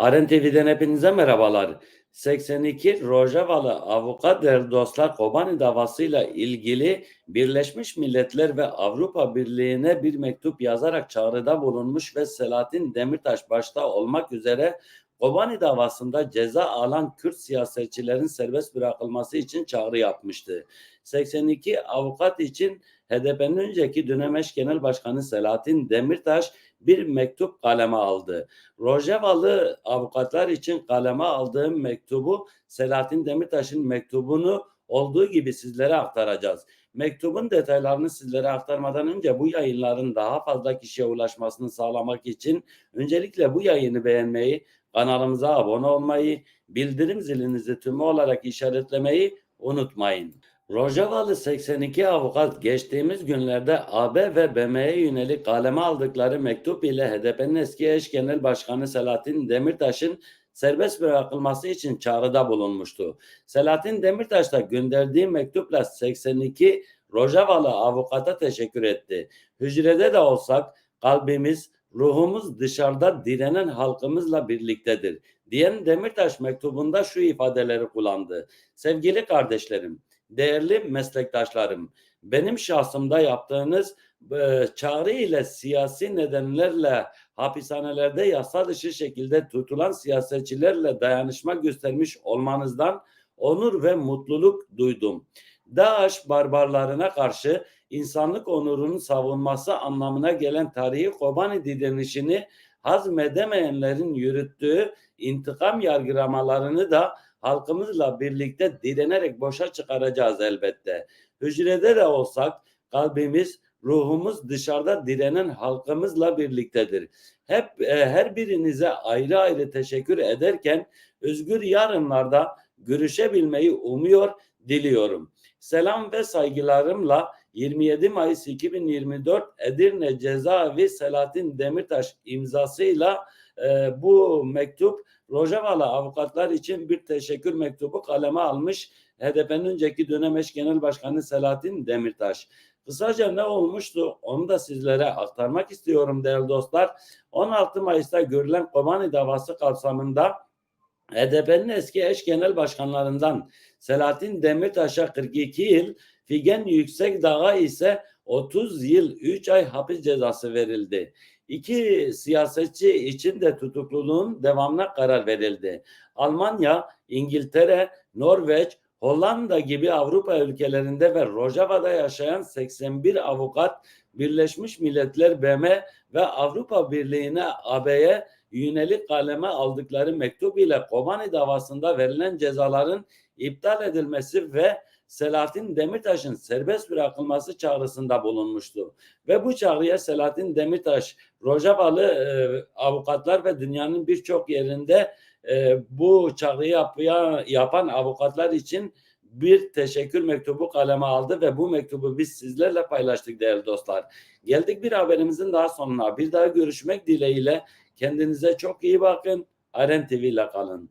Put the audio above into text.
Aren TV'den hepinize merhabalar. 82 Rojavalı avukat dostlar Kobani davasıyla ilgili Birleşmiş Milletler ve Avrupa Birliği'ne bir mektup yazarak çağrıda bulunmuş ve Selahattin Demirtaş başta olmak üzere Kobani davasında ceza alan Kürt siyasetçilerin serbest bırakılması için çağrı yapmıştı. 82 avukat için HDP'nin önceki dönem eş genel başkanı Selahattin Demirtaş bir mektup kaleme aldı. Rojevalı avukatlar için kaleme aldığım mektubu Selahattin Demirtaş'ın mektubunu olduğu gibi sizlere aktaracağız. Mektubun detaylarını sizlere aktarmadan önce bu yayınların daha fazla kişiye ulaşmasını sağlamak için öncelikle bu yayını beğenmeyi, kanalımıza abone olmayı, bildirim zilinizi tümü olarak işaretlemeyi unutmayın. Rojavalı 82 avukat geçtiğimiz günlerde AB ve BM'ye yönelik kaleme aldıkları mektup ile HDP'nin eski eş genel başkanı Selahattin Demirtaş'ın serbest bırakılması için çağrıda bulunmuştu. Selahattin Demirtaş da gönderdiği mektupla 82 Rojavalı avukata teşekkür etti. Hücrede de olsak kalbimiz, ruhumuz dışarıda direnen halkımızla birliktedir. Diyen Demirtaş mektubunda şu ifadeleri kullandı. Sevgili kardeşlerim, değerli meslektaşlarım, benim şahsımda yaptığınız e, çağrı ile siyasi nedenlerle hapishanelerde yasa dışı şekilde tutulan siyasetçilerle dayanışma göstermiş olmanızdan onur ve mutluluk duydum. DAEŞ barbarlarına karşı insanlık onurunun savunması anlamına gelen tarihi Kobani direnişini hazmedemeyenlerin yürüttüğü intikam yargılamalarını da halkımızla birlikte direnerek boşa çıkaracağız elbette. Hücrede de olsak kalbimiz, ruhumuz dışarıda direnen halkımızla birliktedir. Hep e, her birinize ayrı ayrı teşekkür ederken özgür yarınlarda görüşebilmeyi umuyor, diliyorum. Selam ve saygılarımla 27 Mayıs 2024 Edirne Cezaevi Selahattin Demirtaş imzasıyla e, bu mektup Rojavalı avukatlar için bir teşekkür mektubu kaleme almış HDP'nin önceki dönem eş genel başkanı Selahattin Demirtaş. Kısaca ne olmuştu onu da sizlere aktarmak istiyorum değerli dostlar. 16 Mayıs'ta görülen Kobani davası kapsamında HDP'nin eski eş genel başkanlarından Selahattin Demirtaş'a 42 yıl, Figen Yüksekdağ'a ise 30 yıl 3 ay hapis cezası verildi. İki siyasetçi için de tutukluluğun devamına karar verildi. Almanya, İngiltere, Norveç, Hollanda gibi Avrupa ülkelerinde ve Rojava'da yaşayan 81 avukat Birleşmiş Milletler BM ve Avrupa Birliği'ne AB'ye yönelik kaleme aldıkları mektup ile Kobani davasında verilen cezaların iptal edilmesi ve Selahattin Demirtaş'ın serbest bırakılması çağrısında bulunmuştu. Ve bu çağrıya Selahattin Demirtaş, Rojavalı e, avukatlar ve dünyanın birçok yerinde e, bu çağrıyı yapıya, yapan avukatlar için bir teşekkür mektubu kaleme aldı ve bu mektubu biz sizlerle paylaştık değerli dostlar. Geldik bir haberimizin daha sonuna. Bir daha görüşmek dileğiyle kendinize çok iyi bakın. Aren TV ile kalın.